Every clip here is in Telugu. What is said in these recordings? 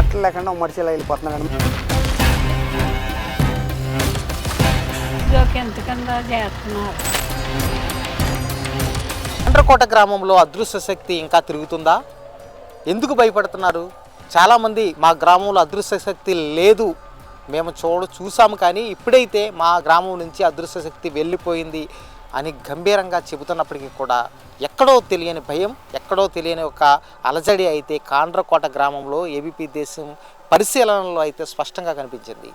బట్టలు లేకుండా మడిచిలా వెళ్ళిపోతున్నాడు చంద్రకోట గ్రామంలో అదృశ్య శక్తి ఇంకా తిరుగుతుందా? ఎందుకు భయపడుతున్నారు? చాలామంది మా గ్రామంలో అదృశ్య శక్తి లేదు. మేము చూడ చూసాము కానీ ఇప్పుడైతే మా గ్రామం నుంచి అదృశ్య శక్తి వెళ్ళిపోయింది. అని గంభీరంగా చెబుతున్నప్పటికీ కూడా ఎక్కడో తెలియని భయం ఎక్కడో తెలియని ఒక అలజడి అయితే కాండ్రకోట గ్రామంలో ఏబీపీ దేశం పరిశీలనలో అయితే స్పష్టంగా కనిపించింది.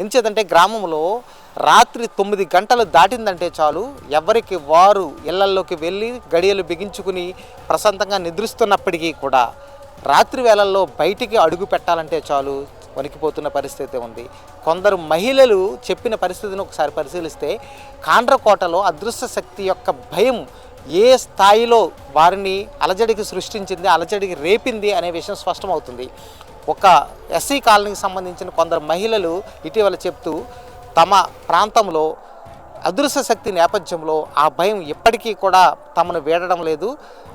ఎంచేదంటే గ్రామంలో రాత్రి తొమ్మిది గంటలు దాటిందంటే చాలు ఎవరికి వారు ఇళ్ళల్లోకి వెళ్ళి గడియలు బిగించుకుని ప్రశాంతంగా నిద్రిస్తున్నప్పటికీ కూడా రాత్రి వేళల్లో బయటికి అడుగు పెట్టాలంటే చాలు వణికిపోతున్న పరిస్థితి ఉంది. కొందరు మహిళలు చెప్పిన పరిస్థితిని ఒకసారి పరిశీలిస్తే కాండ్రకోటలో అదృశ్య శక్తి యొక్క భయం ఏ స్థాయిలో వారిని అలజడికి సృష్టించింది అలజడికి రేపింది అనే విషయం స్పష్టమవుతుంది. ఒక ఎస్సీ కాలనీకి సంబంధించిన కొందరు మహిళలు ఇటీవల చెప్తూ తమ ప్రాంతంలో అదృశ్య శక్తి నేపథ్యంలో ఆ భయం ఇప్పటికీ కూడా తమను వీడడం లేదు.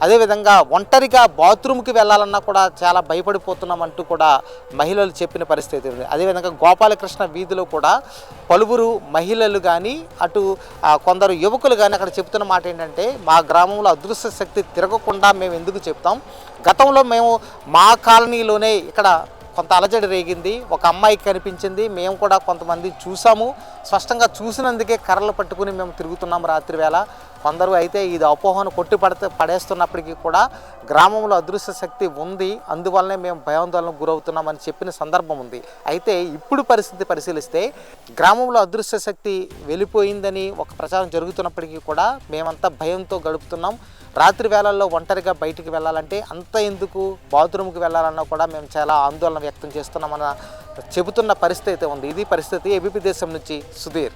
అదేవిధంగా ఒంటరిగా బాత్రూమ్కి వెళ్ళాలన్నా కూడా చాలా భయపడిపోతున్నామంటూ కూడా మహిళలు చెప్పిన పరిస్థితి ఉంది. అదేవిధంగా గోపాలకృష్ణ వీధిలో కూడా పలువురు మహిళలు కానీ అటు కొందరు యువకులు కానీ అక్కడ చెప్తున్న మాట ఏంటంటే మా గ్రామంలో అదృశ్య శక్తి తిరగకుండా మేము ఎందుకు చెప్తాం? గతంలో మేము మా కాలనీలోనే ఇక్కడ కొంత అలజడి రేగింది ఒక అమ్మాయికి కనిపించింది మేము కూడా కొంతమంది చూసాము. స్పష్టంగా చూసినందుకే కర్రలు పట్టుకుని మేము తిరుగుతున్నాము రాత్రి వేళ కొందరు అయితే ఇది అపోహను కొట్టి పడితే పడేస్తున్నప్పటికీ కూడా గ్రామంలో అదృశ్య శక్తి ఉంది. అందువల్లనే మేము భయాందోళనకు గురవుతున్నామని చెప్పిన సందర్భం ఉంది. అయితే ఇప్పుడు పరిస్థితి పరిశీలిస్తే గ్రామంలో అదృశ్య శక్తి వెళ్ళిపోయిందని ఒక ప్రచారం జరుగుతున్నప్పటికీ కూడా మేమంతా భయంతో గడుపుతున్నాం. రాత్రి వేళల్లో ఒంటరిగా బయటికి వెళ్ళాలంటే అంత ఎందుకు బాత్రూమ్కి వెళ్ళాలన్నా కూడా మేము చాలా ఆందోళన వ్యక్తం చేస్తున్నామన్న చెబుతున్న పరిస్థితి అయితే ఉంది. ఇది పరిస్థితి ఏబీపీ దేశం నుంచి సుధీర్.